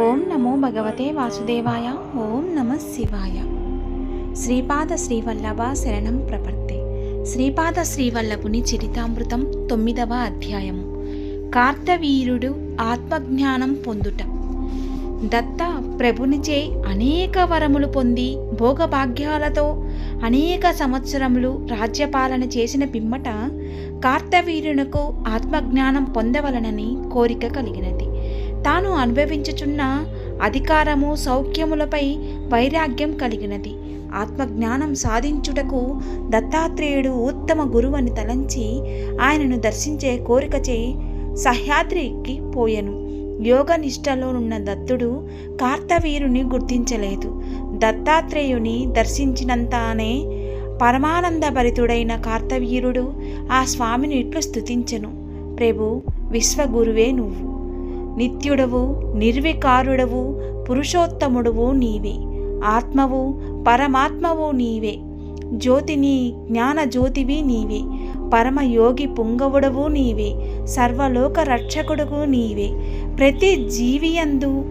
ఓం నమో భగవతే వాసుదేవాయ ఓం నమ శివాయ. శ్రీపాద శ్రీవల్లభ శరణం ప్రపర్తి శ్రీపాద శ్రీవల్లభుని చరితామృతం తొమ్మిదవ అధ్యాయము. కార్తవీరుడు ఆత్మజ్ఞానం పొందుట. దత్త ప్రభునిచే అనేక వరములు పొంది భోగభాగ్యాలతో అనేక సంవత్సరములు రాజ్యపాలన చేసిన పిమ్మట కార్తవీరునకు ఆత్మజ్ఞానం పొందవలనని కోరిక కలిగినది. తాను అనుభవించుచున్న అధికారము సౌఖ్యములపై వైరాగ్యం కలిగినది. ఆత్మజ్ఞానం సాధించుటకు దత్తాత్రేయుడు ఉత్తమ గురువని తలంచి ఆయనను దర్శించే కోరికచే సహ్యాద్రికి పోయెను. యోగ నిష్టలోనున్న దత్తుడు కార్తవీరుని గుర్తించలేదు. దత్తాత్రేయుని దర్శించినంతానే పరమానందభరితుడైన కార్తవీరుడు ఆ స్వామిని ఇట్లు స్తుతించెను. ప్రభు విశ్వగురువే నువ్వు. నిత్యుడవు నిర్వికారుడవు పురుషోత్తముడవు నీవే. ఆత్మవు పరమాత్మవు నీవే. జ్యోతిని జ్ఞాన జ్యోతివి నీవే. పరమయోగి పుంగవుడవు నీవే. సర్వలోక రక్షకుడువు నీవే. ప్రతి జీవియందు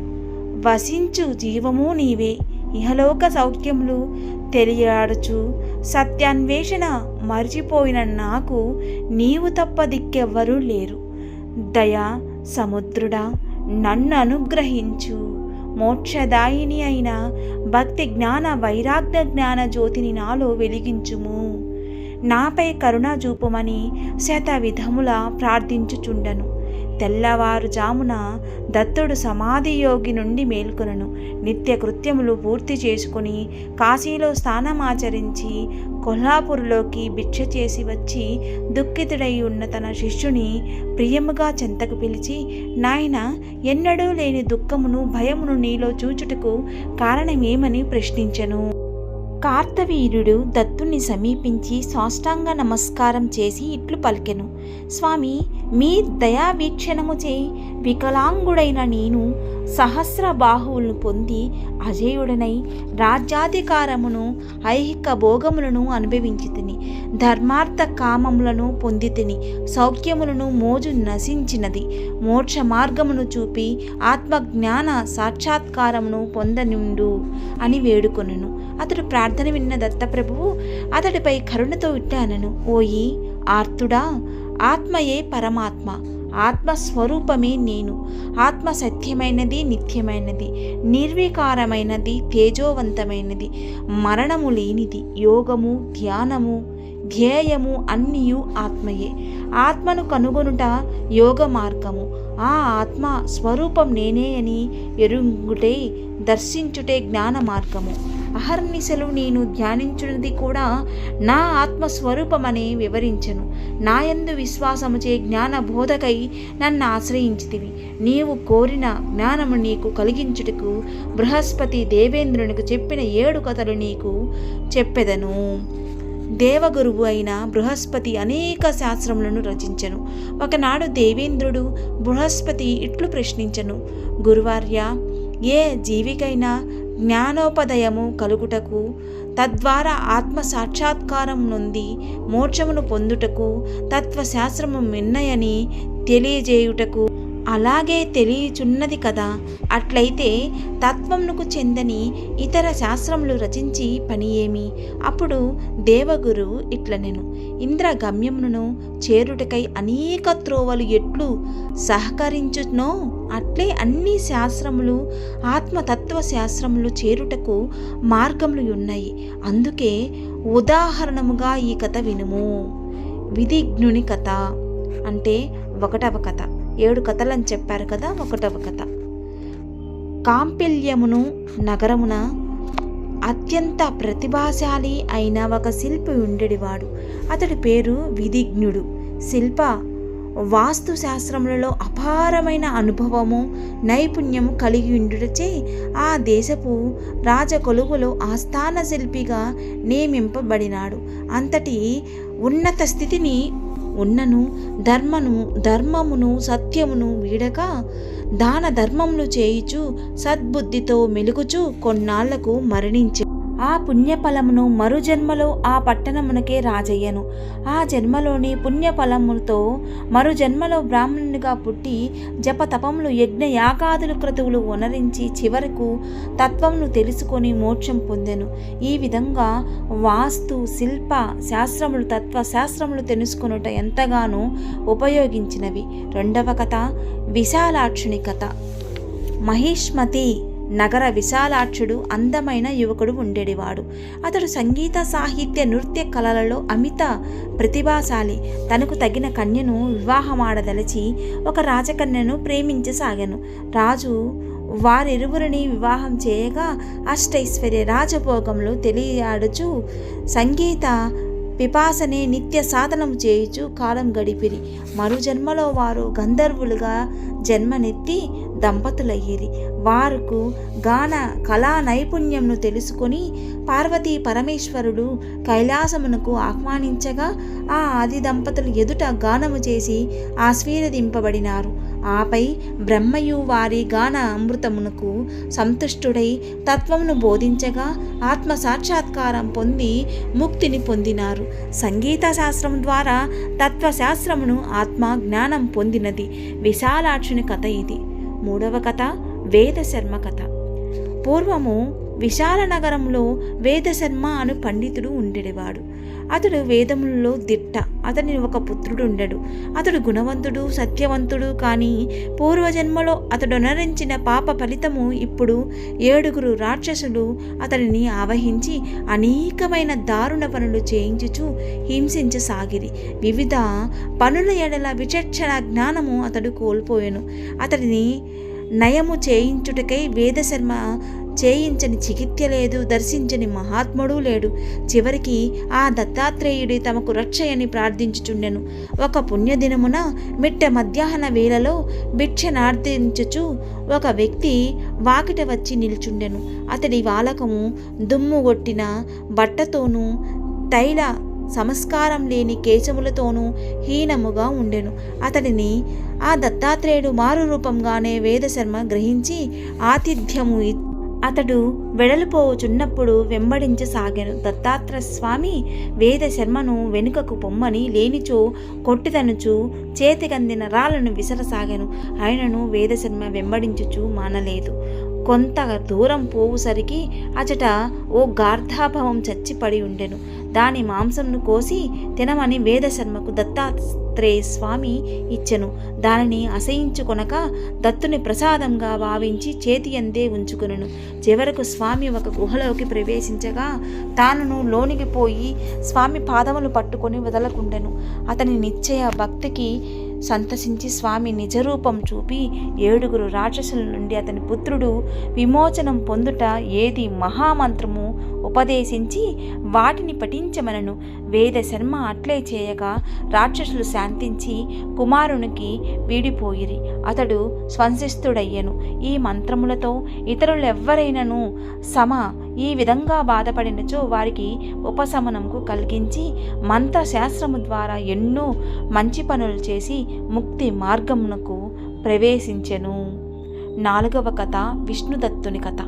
వసించు జీవము నీవే. ఇహలోక సౌఖ్యములు తెలియాడుచు సత్యాన్వేషణ మర్చిపోయిన నాకు నీవు తప్ప దిక్కెవ్వరూ లేరు. దయా సముద్రుడా నన్ను అనుగ్రహించు మోక్షదాయిని అయిన భక్తి జ్ఞాన వైరాగ్య జ్ఞాన జ్యోతిని నాలో వెలిగించుము. నాపై కరుణ చూపుమని శత విధముల ప్రార్థించుచుండను. తెల్లవారుజామున దత్తుడు సమాధి యోగి నుండి మేల్కొనను. నిత్య కృత్యములు పూర్తి చేసుకుని కాశీలో స్థానమాచరించి కొల్హాపూర్లోకి భిక్ష చేసి వచ్చి దుఃఖితుడై ఉన్న తన శిష్యుని ప్రియముగా చెంతకు పిలిచి నాయన ఎన్నడూ లేని దుఃఖమును భయమును నీలో చూచుటకు కారణమేమని ప్రశ్నించెను. కార్తవీరుడు దత్తుని సమీపించి సాష్టాంగ నమస్కారం చేసి ఇట్లు పలికెను. స్వామి మీ దయావీక్షణము చే వికలాంగుడైన నేను సహస్ర బాహువులను పొంది అజేయుడనై రాజ్యాధికారమును ఐహిక భోగములను అనుభవించి తిని ధర్మార్థ కామములను పొంది తిని సౌఖ్యములను మోజు నశించినది. మోక్ష మార్గమును చూపి ఆత్మజ్ఞాన సాక్షాత్కారమును పొందనుండు అని వేడుకొనును. అతడు ప్రార్థన విన్న దత్తప్రభువు అతడిపై కరుణతో ఇట్టానను ఓయి ఆర్తుడా ఆత్మయే పరమాత్మ. ఆత్మస్వరూపమే నేను. ఆత్మ సత్యమైనది నిత్యమైనది నిర్వికారమైనది తేజోవంతమైనది మరణము లేనిది యోగము ధ్యానము ధ్యేయము అన్నీయు ఆత్మయే. ఆత్మను కనుగొనుట యోగ మార్గము ఆ ఆత్మ స్వరూపం నేనే అని ఎరుంగుటే దర్శించుటే జ్ఞాన మార్గము అహర్నిశలు నేను ధ్యానించున్నది కూడా నా ఆత్మస్వరూపమని వివరించను. నాయందు విశ్వాసముచే జ్ఞాన బోధకై నన్ను ఆశ్రయించితివి. నీవు కోరిన జ్ఞానము నీకు కలిగించుటకు బృహస్పతి దేవేంద్రునికి చెప్పిన ఏడు కథలు నీకు చెప్పెదను. దేవగురువు అయిన బృహస్పతి అనేక శాస్త్రములను రచించను. ఒకనాడు దేవేంద్రుడు బృహస్పతి ఇట్లు ప్రశ్నించను. గురువార్య ఏ జీవికైనా జ్ఞానోపదయము కలుగుటకు తద్వారా ఆత్మ సాక్షాత్కారం నుండి మోక్షమును పొందుటకు తత్వశాస్త్రము మిన్నయని తెలియజేయుటకు అలాగే తెలియచున్నది కదా. అట్లయితే తత్వమునకు చెందని ఇతర శాస్త్రములు రచించి పని ఏమి? అప్పుడు దేవగురు ఇట్లనెను ఇంద్ర గమ్యమును చేరుటకై అనేక త్రోవలు ఎట్లు సహకరించునో అట్లే అన్ని శాస్త్రములు ఆత్మతత్వ శాస్త్రములు చేరుటకు మార్గములు ఉన్నాయి. అందుకే ఉదాహరణముగా ఈ కథ వినుము. విధిజ్ఞుని కథ అంటే ఒకటవ కథ. ఏడు కథలని చెప్పారు కదా ఒకటవ కథ. కాంపిల్యమును నగరమున అత్యంత ప్రతిభాశాలి అయిన ఒక శిల్పి ఉండేవాడు. అతడి పేరు విధిజ్ఞుడు. శిల్ప వాస్తు శాస్త్రములలో అపారమైన అనుభవము నైపుణ్యము కలిగి ఉండుటచే ఆ దేశపు రాజకొలువులో ఆస్థాన శిల్పిగా నియమింపబడినాడు. అంతటి ఉన్నత స్థితిని ఉన్నను ధర్మను ధర్మమును సత్యమును వీడక దాన ధర్మములు చేయుచు సద్బుద్ధితో మెలుగుచు కొన్నాళ్ళకు మరణించి ఆ పుణ్యఫలమును మరుజన్మలో ఆ పట్టణమునకే రాజయ్యను. ఆ జన్మలోని పుణ్యఫలముతో మరు జన్మలో బ్రాహ్మణునిగా పుట్టి జపతపములు యజ్ఞ యాగాదులు క్రతువులు వనరించి చివరకు తత్వమును తెలుసుకొని మోక్షం పొందెను. ఈ విధంగా వాస్తు శిల్ప శాస్త్రములు తత్వ శాస్త్రములు తెలుసుకొనుట ఎంతగానో ఉపయోగించినవి. రెండవ కథ విశాలాక్షుని కథ. మహిష్మతి నగర విశాలాక్షుడు అందమైన యువకుడు ఉండేడివాడు అతడు సంగీత సాహిత్య నృత్య కళలలో అమిత ప్రతిభాశాలి. తనకు తగిన కన్యను వివాహమాడదలిచి ఒక రాజకన్యను ప్రేమించసాగాను. రాజు వారిరువురిని వివాహం చేయగా అష్టైశ్వర్య రాజభోగంలో తెలియాడుచు సంగీత పిపాసనే నిత్య సాధనము చేయుచు కాలం గడిపిరి. మరు జన్మలో వారు గంధర్వులుగా జన్మనెత్తి దంపతులయ్యేది వారుకు గాన కళా నైపుణ్యంను తెలుసుకొని పార్వతీ పరమేశ్వరుడు కైలాసమునకు ఆహ్వానించగా ఆ ఆది దంపతులు ఎదుట గానము చేసి ఆశీర్వదింపబడినారు ఆపై బ్రహ్మయు వారి గాన అమృతమునకు సంతుష్టుడై తత్వమును బోధించగా ఆత్మ సాక్షాత్కారం పొంది ముక్తిని పొందినారు. సంగీత శాస్త్రం ద్వారా తత్వశాస్త్రమును ఆత్మ జ్ఞానం పొందినది. విశాలాక్షుని కథ ఇది. మూడవ కథ వేదశర్మ కథ. పూర్వము విశాల నగరంలో వేదశర్మ అను పండితుడు ఉండేవాడు. అతడు వేదములలో దిట్ట. అతని ఒక పుత్రుడు ఉండడు. అతడు గుణవంతుడు సత్యవంతుడు కానీ పూర్వజన్మలో అతడు అనరించిన పాప ఫలితము ఇప్పుడు ఏడుగురు రాక్షసులు అతడిని ఆవహించి అనేకమైన దారుణ పనులు చేయించుచు హింసించసాగిరి. వివిధ పనుల ఎడల విచక్షణ జ్ఞానము అతడు కోల్పోయాను. అతడిని నయము చేయించుటకై వేదశర్మ చేయించని చికిత్య లేదు దర్శించని మహాత్ముడు లేడు. చివరికి ఆ దత్తాత్రేయుడి తమకు రక్షయని ప్రార్థించుచుండెను. ఒక పుణ్యదినమున మిట్ట మధ్యాహ్న వేళలో భిక్షనార్థించుచు ఒక వ్యక్తి వాకిట వచ్చి నిల్చుండెను. అతడి వాలకము దుమ్ము కొట్టిన బట్టతోనూ తైల సంస్కారం లేని కేశములతోనూ హీనముగా ఉండెను. అతడిని ఆ దత్తాత్రేయుడు మారు రూపంగానే వేదశర్మ గ్రహించి ఆతిథ్యము అతడు వెడలిపోవుచున్నప్పుడు వెంబడించసాగాను. దత్తాత్రేయ స్వామి వేదశర్మను వెనుకకు పొమ్మని లేనిచో కొట్టితనుచు చేతికందిన రాళ్ళను విసరసాగాను. ఆయనను వేదశర్మ వెంబడించుచు మానలేదు. కొంత దూరం పోవుసరికి అచట ఓ గార్ధాభవం చచ్చిపడి ఉండెను. దాని మాంసంను కోసి తినమని వేదశర్మకు దత్తాత్రేయ స్వామి ఇచ్చెను. దానిని అసహించుకొనక దత్తుని ప్రసాదంగా భావించి చేతి అందే ఉంచుకొనెను. చివరకు స్వామి ఒక గుహలోకి ప్రవేశించగా తానును లోనికి పోయి స్వామి పాదములు పట్టుకొని వదలకుండెను. అతని నిశ్చయ భక్తికి సంతసించి స్వామి నిజరూపం చూపి ఏడుగురు రాక్షసుల నుండి అతని పుత్రుడు విమోచనం పొందుట ఏది మహామంత్రము ఉపదేశించి వాటిని పఠించమనను. వేద శర్మ అట్లే చేయగా రాక్షసులు శాంతించి కుమారునికి వీడిపోయిరి. అతడు స్వంసిస్తుడయ్యను ఈ మంత్రములతో ఇతరులెవ్వరైనను సమ ఈ విధంగా బాధపడినచో వారికి ఉపశమనంకు కలిగించి మంత్రశాస్త్రము ద్వారా ఎన్నో మంచి పనులు చేసి ముక్తి మార్గమునకు ప్రవేశించెను. నాలుగవ కథ విష్ణుదత్తుని కథ.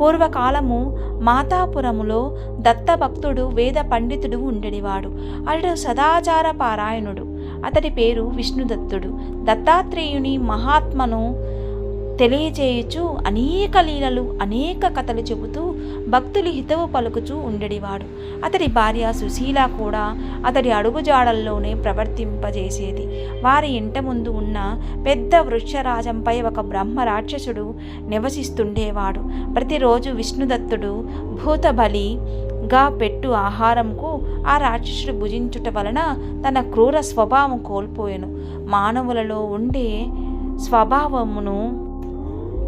పూర్వకాలము మాతాపురములో దత్తభక్తుడు వేద పండితుడు ఉండేవాడు. అతడు సదాచార పారాయణుడు. అతడి పేరు విష్ణుదత్తుడు. దత్తాత్రేయుని మహాత్మను తెలియచేయుచు అనేక లీలలు అనేక కథలు చెబుతూ భక్తులు హితవు పలుకుచూ ఉండేవాడు అతడి భార్య సుశీల కూడా అతడి అడుగుజాడల్లోనే ప్రవర్తింపజేసేది. వారి ఇంట ముందు ఉన్న పెద్ద వృక్షరాజంపై ఒక బ్రహ్మ రాక్షసుడు నివసిస్తుండేవాడు. ప్రతిరోజు విష్ణుదత్తుడు భూతబలి గా పెట్టు ఆహారంకు ఆ రాక్షసుడు భుజించుట వలన తన క్రూర స్వభావం కోల్పోయాను. మానవులలో ఉండే స్వభావమును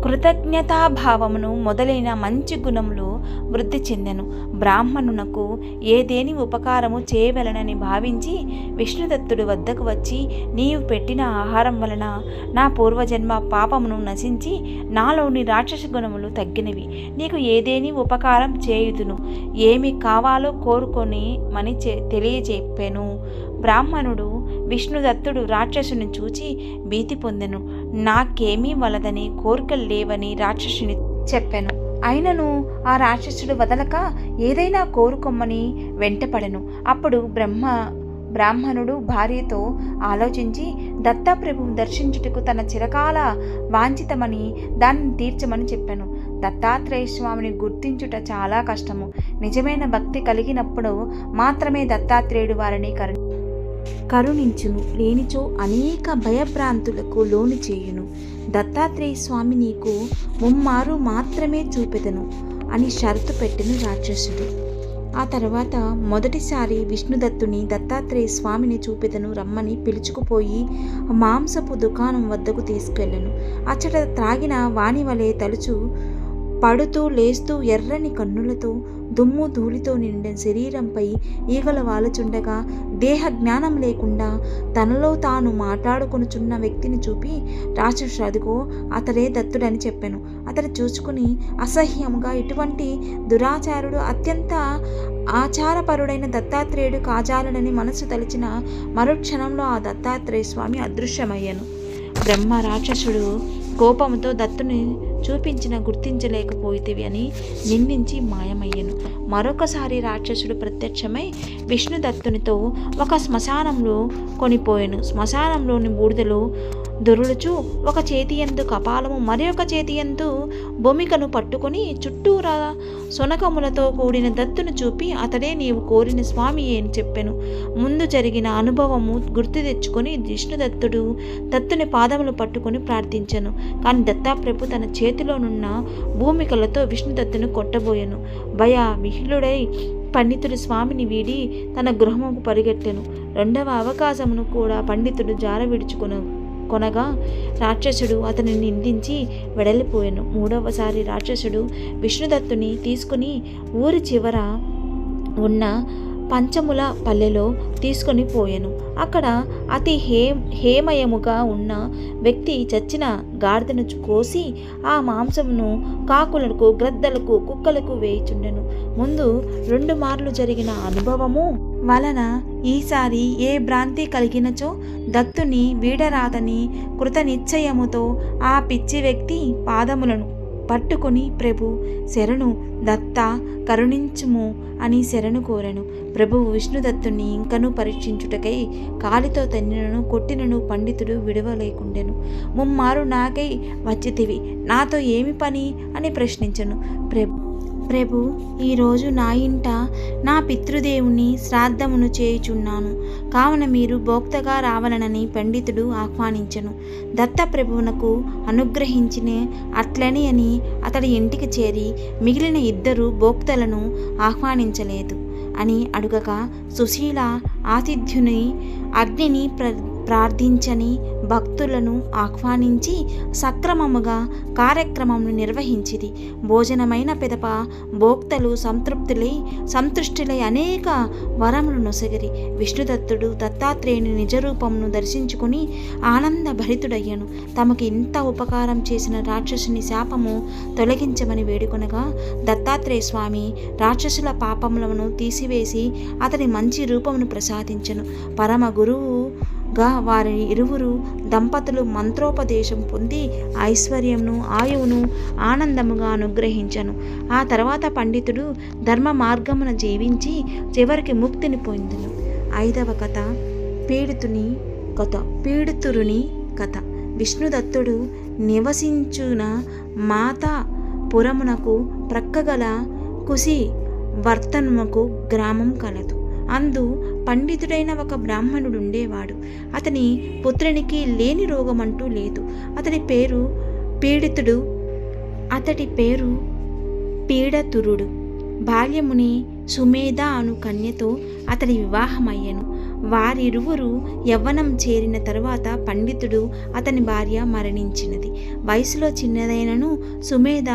కృతజ్ఞతాభావమును మొదలైన మంచి గుణములు వృద్ధి చెందెను. బ్రాహ్మణునకు ఏదేని ఉపకారము చేయవలనని భావించి విష్ణుదత్తుడు వద్దకు వచ్చి నీవు పెట్టిన ఆహారం వలన నా పూర్వజన్మ పాపమును నశించి నాలోని రాక్షస గుణములు తగ్గినవి. నీకు ఏదేని ఉపకారం చేయుదును? ఏమి కావాలో కోరుకొని మని చె తెలియజెప్పాను. బ్రాహ్మణుడు విష్ణుదత్తుడు రాక్షసుని చూచి భీతి పొందెను. నాకేమీ వలదని కోరికలు లేవని రాక్షసుని చెప్పాను. అయినను ఆ రాక్షసుడు వదలక ఏదైనా కోరుకొమ్మని వెంటపడను. అప్పుడు బ్రహ్మ బ్రాహ్మణుడు భార్యతో ఆలోచించి దత్తాప్రభువు దర్శించుటకు తన చిరకాల వాంఛితమని దాన్ని తీర్చమని చెప్పాను. దత్తాత్రేయ స్వామిని గుర్తించుట చాలా కష్టము. నిజమైన భక్తి కలిగినప్పుడు మాత్రమే దత్తాత్రేయుడు వారిని కరు కరుణించును లేనిచో అనేక భయభ్రాంతులకు లోను చేయును. దత్తాత్రేయ స్వామి నీకు ముమ్మారు మాత్రమే చూపెదను అని షరతు పెట్టిన రాక్షసుడు. ఆ తర్వాత మొదటిసారి విష్ణుదత్తుని దత్తాత్రేయ స్వామిని చూపెదను రమ్మని పిలుచుకుపోయి మాంసపు దుకాణం వద్దకు తీసుకెళ్ళను. అచ్చట త్రాగిన వాణి వలె తలుచు పడుతూ లేస్తూ ఎర్రని కన్నులతో దుమ్ము ధూళితో నిండిన శరీరంపై ఈగల వాలుచుండగా దేహ జ్ఞానం లేకుండా తనలో తాను మాట్లాడుకొనుచున్న వ్యక్తిని చూపి రాక్షసు అదిగో అతడే దత్తుడని చెప్పాను. అతడు చూసుకుని అసహ్యంగా ఇటువంటి దురాచారుడు అత్యంత ఆచారపరుడైన దత్తాత్రేయుడు కాజాలనని మనసు తలిచిన మరుక్షణంలో ఆ దత్తాత్రేయ స్వామి అదృశ్యమయ్యాను. బ్రహ్మ రాక్షసుడు కోపంతో దత్తుని చూపించిన గుర్తించలేకపోయితివి అని నిందించి మాయమయ్యను. మరొకసారి రాక్షసుడు ప్రత్యక్షమై విష్ణుదత్తునితో ఒక శ్మశానంలో కొనిపోయాను. శ్మశానంలోని బూడిదలు దురులుచు ఒక చేతి ఎందు కపాలము మరి ఒక చేతి ఎందు భూమికను పట్టుకొని చుట్టూరా సునకములతో కూడిన దత్తును చూపి అతడే నీవు కోరిన స్వామి అని చెప్పాను. ముందు జరిగిన అనుభవము గుర్తు తెచ్చుకొని విష్ణుదత్తుడు దత్తుని పాదములు పట్టుకొని ప్రార్థించను. కానీ దత్తాప్రభు తన చేతిలోనున్న భూమికలతో విష్ణుదత్తును కొట్టబోయెను. భయ విహ్లుడై పండితుడు స్వామిని వీడి తన గృహముకు పరిగెట్టెను. రెండవ అవకాశమును కూడా పండితుడు జార విడుచుకును కొనగా రాక్షసుడు అతనిని నిందించి వెడలిపోయాను మూడవసారి రాక్షసుడు విష్ణుదత్తుని తీసుకుని ఊరి చివర ఉన్న పంచముల పల్లెలో తీసుకొని పోయాను. అక్కడ అతి హే హేమయముగా ఉన్న వ్యక్తి చచ్చిన గాడిదను కోసి ఆ మాంసమును కాకులకు గ్రద్దలకు కుక్కలకు వేయిచుండెను. ముందు రెండు మార్లు జరిగిన అనుభవము వలన ఈసారి ఏ భ్రాంతి కలిగినచో దత్తుని వీడరాదని కృతనిశ్చయముతో ఆ పిచ్చి వ్యక్తి పాదములను పట్టుకొని ప్రభు శరణు దత్త కరుణించుము అని శరణు కోరెను. ప్రభువు విష్ణుదత్తుని ఇంకను పరీక్షించుటకై కాలితో తన్నినను కొట్టినను పండితుడు విడవలేకుండెను. ముమ్మారు నాకై వచ్చితివి నాతో ఏమి పని? అని ప్రశ్నించను. ప్రభు ప్రభు ఈరోజు నా ఇంట నా పితృదేవుని శ్రాద్ధమును చేయుచున్నాను. కావున మీరు భోక్తగా రావాలనని పండితుడు ఆహ్వానించను. దత్త ప్రభువునకు అనుగ్రహించిన అట్లని అని అతడి ఇంటికి చేరి మిగిలిన ఇద్దరు భోక్తలను ఆహ్వానించలేదు అని అడుగగా సుశీల ఆతిథ్యుని అగ్నిని ప్ర ప్రార్థించని భక్తులను ఆహ్వానించి సక్రమముగా కార్యక్రమమును నిర్వహించింది భోజనమైన పిదప భోక్తలు సంతృప్తులై సంతృష్టులై అనేక వరములు నొసగిరి. విష్ణుదత్తుడు దత్తాత్రేయుని నిజరూపమును దర్శించుకుని ఆనంద భరితుడయ్యను. తమకు ఇంత ఉపకారం చేసిన రాక్షసుని శాపము తొలగించమని వేడుకొనగా దత్తాత్రేయ స్వామి రాక్షసుల పాపములను తీసివేసి అతని మంచి రూపమును ప్రసాదించను. పరమ గురువు గా వారి ఇరువురు దంపతులు మంత్రోపదేశం పొంది ఐశ్వర్యమును ఆయువును ఆనందముగా అనుగ్రహించను. ఆ తర్వాత పండితుడు ధర్మ మార్గమున జీవించి చివరికి ముక్తిని పొందును. ఐదవ కథ పీడితుని కథ పీడితురుని కథ. విష్ణుదత్తుడు నివసించున మాతా పురమునకు ప్రక్కగల కుసి వర్తనముకు గ్రామం కలదు. అందు పండితుడైన ఒక బ్రాహ్మణుడు ఉండేవాడు. అతని పుత్రునికి లేని రోగం అంటూ లేదు. అతని పేరు పీడితుడు అతడి పేరు పీడతురుడు. బాల్యముని సుమేధ అను కన్యతో అతడి వివాహమయ్యను. వారిరువురు యవ్వనం చేరిన తరువాత పండితుడు అతని భార్య మరణించినది. వయసులో చిన్నదైనను సుమేధ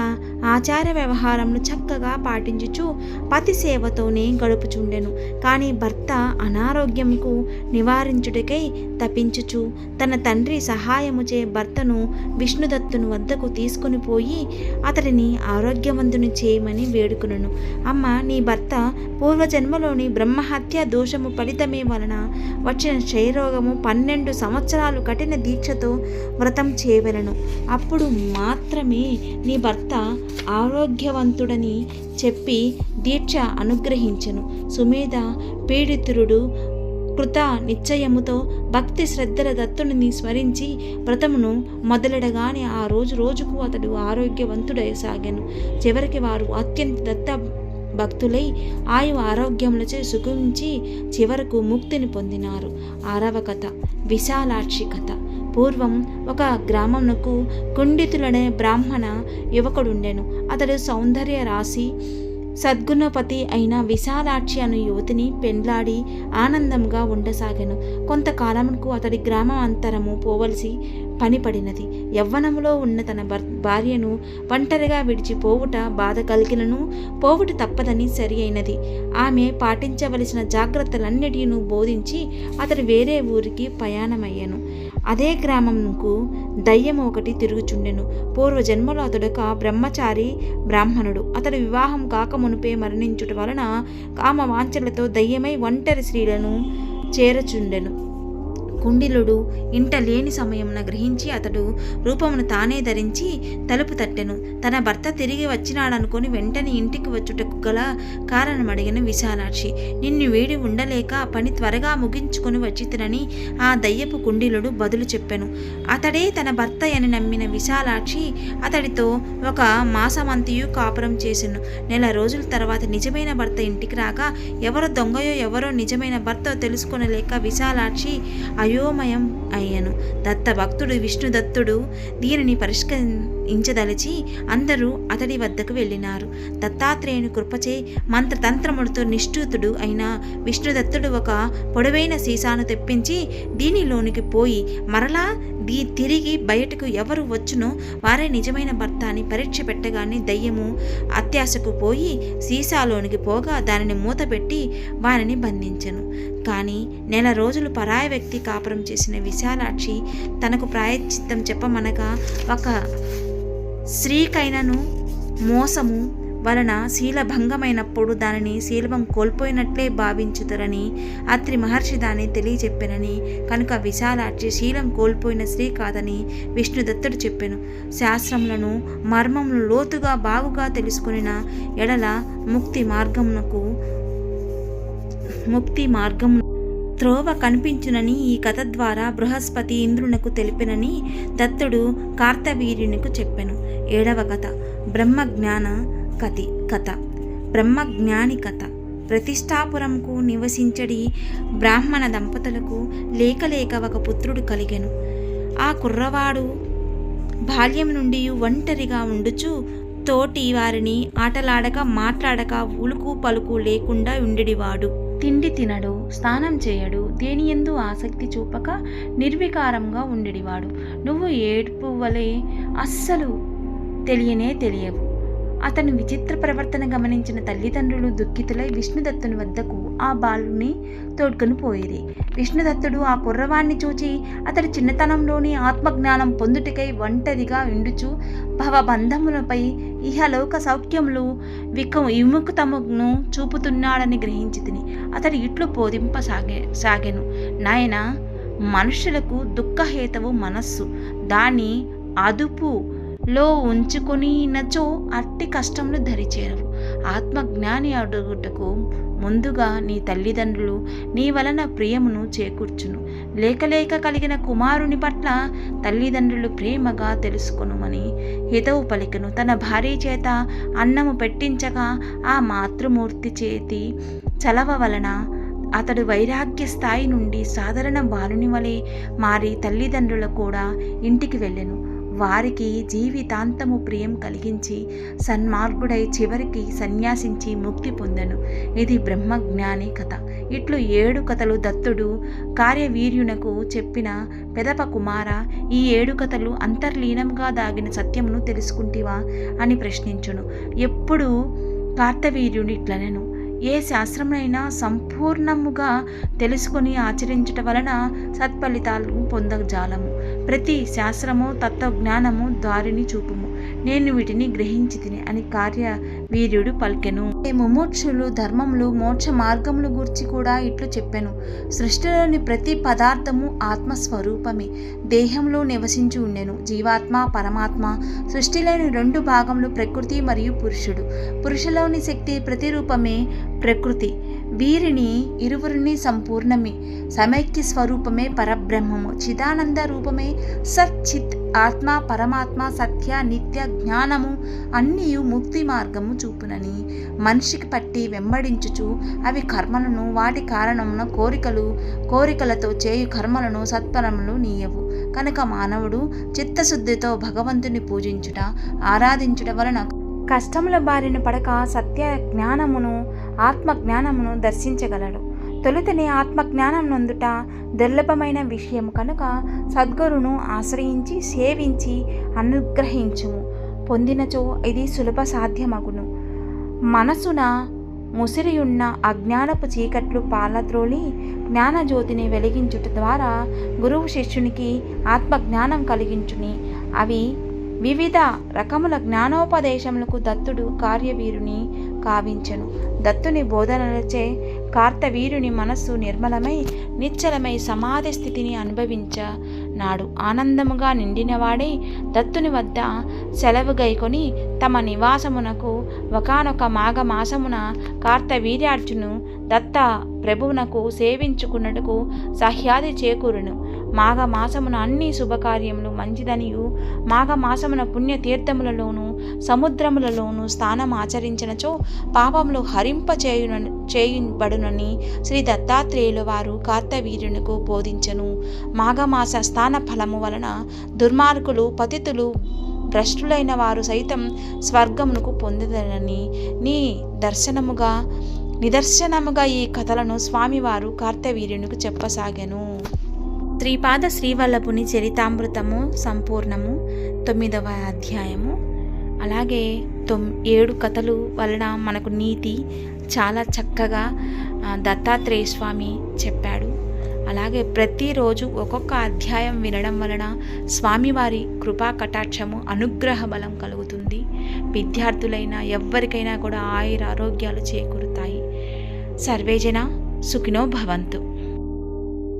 ఆచార వ్యవహారంను చక్కగా పాటించుచు పతి సేవతోనే గడుపుచుండెను. కానీ భర్త అనారోగ్యంకు నివారించుటకై తపించుచు తన తండ్రి సహాయముచే భర్తను విష్ణుదత్తుని వద్దకు తీసుకుని పోయి అతడిని ఆరోగ్యవంతుని చేయమని వేడుకును అమ్మ నీ భర్త పూర్వజన్మలోని బ్రహ్మహత్య దోషము ఫలితమే వలన వచ్చిన క్షయరోగము పన్నెండు సంవత్సరాలు కఠిన దీక్షతో వ్రతం చేయవలను. అప్పుడు మాత్రమే నీ భర్త ఆరోగ్యవంతుడని చెప్పి దీక్ష అనుగ్రహించెను. సుమేధ పీడితురుడు కృత నిశ్చయముతో భక్తి శ్రద్ధల దత్తుడిని స్మరించి వ్రతమును మొదలెడగానే ఆ రోజు రోజుకు అతడు ఆరోగ్యవంతుడై సాగాను. చివరికి వారు అత్యంత దత్త భక్తులై ఆయు ఆరోగ్యములచే సుఖించి చివరకు ముక్తిని పొందినారు. ఆరవ కథ విశాలాక్షి కథ. పూర్వం ఒక గ్రామమునకు కుండితులనే బ్రాహ్మణ యువకుడుండెను. అతడు సౌందర్య రాశి సద్గుణపతి అయిన విశాలాక్షి అను యువతిని పెండ్లాడి ఆనందంగా ఉండసాగాను. కొంతకాలంకు అతడి గ్రామం అంతరము పోవలసి పనిపడినది. యవ్వనములో ఉన్న తన భార్యను ఒంటరిగా విడిచిపోవుట బాధ కలిగినను పోవుట తప్పదని సరి అయినది. ఆమె పాటించవలసిన జాగ్రత్తలన్నిటిను బోధించి అతడు వేరే ఊరికి ప్రయాణమయ్యాను. అదే గ్రామంకు దయ్యము ఒకటి తిరుగుచుండెను. పూర్వజన్మలో అతడొక బ్రహ్మచారి బ్రాహ్మణుడు. అతడు వివాహం కాకమునుపే మరణించుట వలన కామ వాంఛలతో దయ్యమై ఒంటరి స్త్రీలను చేరచుండెను. కుండిలుడు ఇంట లేని సమయమున గ్రహించి అతడు రూపమును తానే ధరించి తలుపు తట్టెను. తన భర్త తిరిగి వచ్చినాడనుకొని వెంటనే ఇంటికి వచ్చుటకు గల కారణం అడిగిన విశాలాక్షి నిన్ను వేడి ఉండలేక పని త్వరగా ముగించుకొని వచ్చితినని ఆ దయ్యపు కుండిలుడు బదులు చెప్పెను. అతడే తన భర్త అని నమ్మిన విశాలాక్షి అతడితో ఒక మాసమంతయు కాపురం చేసెను. నెల రోజుల తర్వాత నిజమైన భర్త ఇంటికి రాగా ఎవరో దొంగయో ఎవరో నిజమైన భర్త తెలుసుకొనలేక విశాలాక్షి அயோமயம் అయ్యాను. దత్త భక్తుడు విష్ణుదత్తుడు దీనిని పరిష్కరించదలిచి అందరూ అతడి వద్దకు వెళ్ళినారు. దత్తాత్రేయుని కృపచే మంత్రతంత్రములతో నిష్ఠూతుడు అయిన విష్ణుదత్తుడు ఒక పొడవైన సీసాను తెప్పించి దీనిలోనికి పోయి మరలా దీ తిరిగి బయటకు ఎవరు వచ్చునో వారే నిజమైన భర్త అని పరీక్ష పెట్టగానే దయ్యము అత్యాశకు పోయి సీసాలోనికి పోగా దానిని మూతపెట్టి వారిని బంధించను. కానీ నెల రోజులు పరాయ వ్యక్తి కాపురం చేసిన విశాలాక్షి తనకు ప్రాయశ్చిత్తం చెప్పమనగా ఒక స్త్రీకైనను మోసము వలన శీలభంగమైనప్పుడు దానిని శీలభం కోల్పోయినట్లే భావించుతరని అత్రి మహర్షి దాన్ని తెలియచెప్పెనని కనుక విశాలాక్షి శీలం కోల్పోయిన స్త్రీ కాదని విష్ణుదత్తుడు చెప్పాను. శాస్త్రములను మర్మములు లోతుగా బాగుగా తెలుసుకొనిన ఎడల ముక్తి మార్గమునకు ముక్తి మార్గం త్రోవ కనిపించునని ఈ కథ ద్వారా బృహస్పతి ఇంద్రునకు తెలిపినని దత్తుడు కార్తవీర్యునికు చెప్పెను. ఏడవ కథ. బ్రహ్మజ్ఞాన కథి కథ. బ్రహ్మజ్ఞాని కథ. ప్రతిష్టాపురంకు నివసించడి బ్రాహ్మణ దంపతులకు లేకలేక ఒక పుత్రుడు కలిగెను. ఆ కుర్రవాడు బాల్యం నుండి ఒంటరిగా ఉండుచు తోటి వారిని ఆటలాడక మాట్లాడక ఉలుకు పలుకు లేకుండా ఉండేవాడు తిండి తినడు స్నానం చేయడు దేని ఎందు ఆసక్తి చూపక నిర్వికారంగా ఉండేవాడు నువ్వు ఏడుపు వలె అస్సలు తెలియనే తెలియవు. అతని విచిత్ర ప్రవర్తన గమనించిన తల్లిదండ్రులు దుఃఖితులై విష్ణుదత్తుని వద్దకు ఆ బాలుని తోడ్కొని పోయేది. విష్ణుదత్తుడు ఆ కుర్రవాణ్ణి చూచి అతడి చిన్నతనంలోని ఆత్మజ్ఞానం పొందుటికై ఒంటరిగా ఇండుచు భవబంధములపై ఇహలోక సౌఖ్యములు విక విముక్తమును చూపుతున్నాడని గ్రహించి తిని అతడు ఇట్లు బోధింపసాగే సాగెను. నాయన మనుషులకు దుఃఖహేతవు మనస్సు. దాని అదుపు లో ఉంచుకొనినచో అట్టి కష్టములు ధరిచేరవు ఆత్మజ్ఞాని అడుగుటకు ముందుగా నీ తల్లిదండ్రులు నీ వలన ప్రియమును చేకూర్చును. లేకలేక కలిగిన కుమారుని పట్ల తల్లిదండ్రులు ప్రేమగా తెలుసుకొనుమని హితవు పలికను. తన భార్య చేత అన్నము పెట్టించగా ఆ మాతృమూర్తి చేతి చలవ వలన అతడు వైరాగ్య స్థాయి నుండి సాధారణ బాలుని వలె మారి తల్లిదండ్రులు కూడా ఇంటికి వెళ్ళెను. వారికి జీవితాంతము ప్రియం కలిగించి సన్మార్గుడై చివరికి సన్యాసించి ముక్తి పొందెను. ఇది బ్రహ్మజ్ఞాని కథ. ఇట్లు ఏడు కథలు దత్తుడు కార్యవీర్యునకు చెప్పిన పెదప కుమార ఈ ఏడు కథలు అంతర్లీనంగా దాగిన సత్యమును తెలుసుకుంటివా అని ప్రశ్నించును. ఎప్పుడు కార్తవీర్యుడు ఇట్లనెను. ఏ శాస్త్రమైనా సంపూర్ణముగా తెలుసుకొని ఆచరించటం వలన సత్ఫలితాలు పొందజాలము. ప్రతి శాస్త్రము తత్వజ్ఞానము దారిని చూపుము. నేను వీటిని గ్రహించి తిని అని కార్య వీర్యుడు పలికెను. ఈ ముమూర్షులు ధర్మములు మోక్ష మార్గములు గురించి కూడా ఇట్లు చెప్పాను. సృష్టిలోని ప్రతి పదార్థము ఆత్మస్వరూపమే. దేహంలో నివసించి ఉండెను. జీవాత్మ పరమాత్మ సృష్టిలోని రెండు భాగములు ప్రకృతి మరియు పురుషుడు. పురుషులోని శక్తి ప్రతిరూపమే ప్రకృతి. వీరిని ఇరువురిని సంపూర్ణమే సమైక్య స్వరూపమే పరబ్రహ్మము చిదానంద రూపమే సచ్చిత్ ఆత్మ పరమాత్మ సత్య నిత్య జ్ఞానము అన్నీ ముక్తి మార్గము చూపునని మనిషికి పట్టి వెంబడించుచు అవి కర్మలను వాటి కారణమున కోరికలు కోరికలతో చేయు కర్మలను సత్పరములు నీయవు. కనుక మానవుడు చిత్తశుద్ధితో భగవంతుని పూజించుట ఆరాధించుట వలన కష్టముల బారిన పడక సత్య జ్ఞానమును ఆత్మజ్ఞానమును దర్శించగలడు. తొలుతనే ఆత్మజ్ఞానం నందుట దుర్లభమైన విషయం కనుక సద్గురును ఆశ్రయించి సేవించి అనుగ్రహించుము. పొందినచో ఇది సులభ సాధ్యమగును. మనసున ముసిరియున్న అజ్ఞానపు చీకట్లు పాలద్రోలి జ్ఞానజ్యోతిని వెలిగించుట ద్వారా గురువు శిష్యునికి ఆత్మజ్ఞానం కలిగించుని అవి వివిధ రకముల జ్ఞానోపదేశములకు దత్తుడు కార్యవీరుని కావించెను. దత్తుని బోధనలచే కార్తవీరుని మనస్సు నిర్మలమై నిశ్చలమై సమాధి స్థితిని అనుభవించనాడు. ఆనందముగా నిండినవాడై దత్తుని వద్ద సెలవు గైకొని తమ నివాసమునకు ఒకనొక మాఘమాసమున కార్తవీర్యార్జును దత్త ప్రభువునకు సేవించుకున్నట్టుకు సహ్యాది చేకూరును. మాఘమాసమున అన్ని శుభకార్యములు మంచిదనియు. మాఘమాసమున పుణ్యతీర్థములలోను సముద్రములలోను స్థానం ఆచరించినచో పాపములు హరింప చేయున చేయబడునని శ్రీ దత్తాత్రేయుల వారు కార్తవీర్యునికు బోధించను. మాఘమాస స్థాన ఫలము వలన దుర్మార్గులు పతితులు భ్రష్టులైన వారు సైతం స్వర్గమునకు పొందదనని నీ దర్శనముగా నిదర్శనముగా ఈ కథలను స్వామివారు కార్తవీర్యునికి చెప్పసాగాను. శ్రీపాద శ్రీవల్లభుని చరితామృతము సంపూర్ణము తొమ్మిదవ అధ్యాయము. అలాగే తొమ్ ఏడు కథలు వలన మనకు నీతి చాలా చక్కగా దత్తాత్రేయ స్వామి చెప్పాడు. అలాగే ప్రతిరోజు ఒక్కొక్క అధ్యాయం వినడం వలన స్వామివారి కృపా కటాక్షము అనుగ్రహ బలం కలుగుతుంది. విద్యార్థులైనా ఎవ్వరికైనా కూడా ఆయుర ఆరోగ్యాలు చేకూరుతాయి. సర్వేజన సుఖినో భవంతు.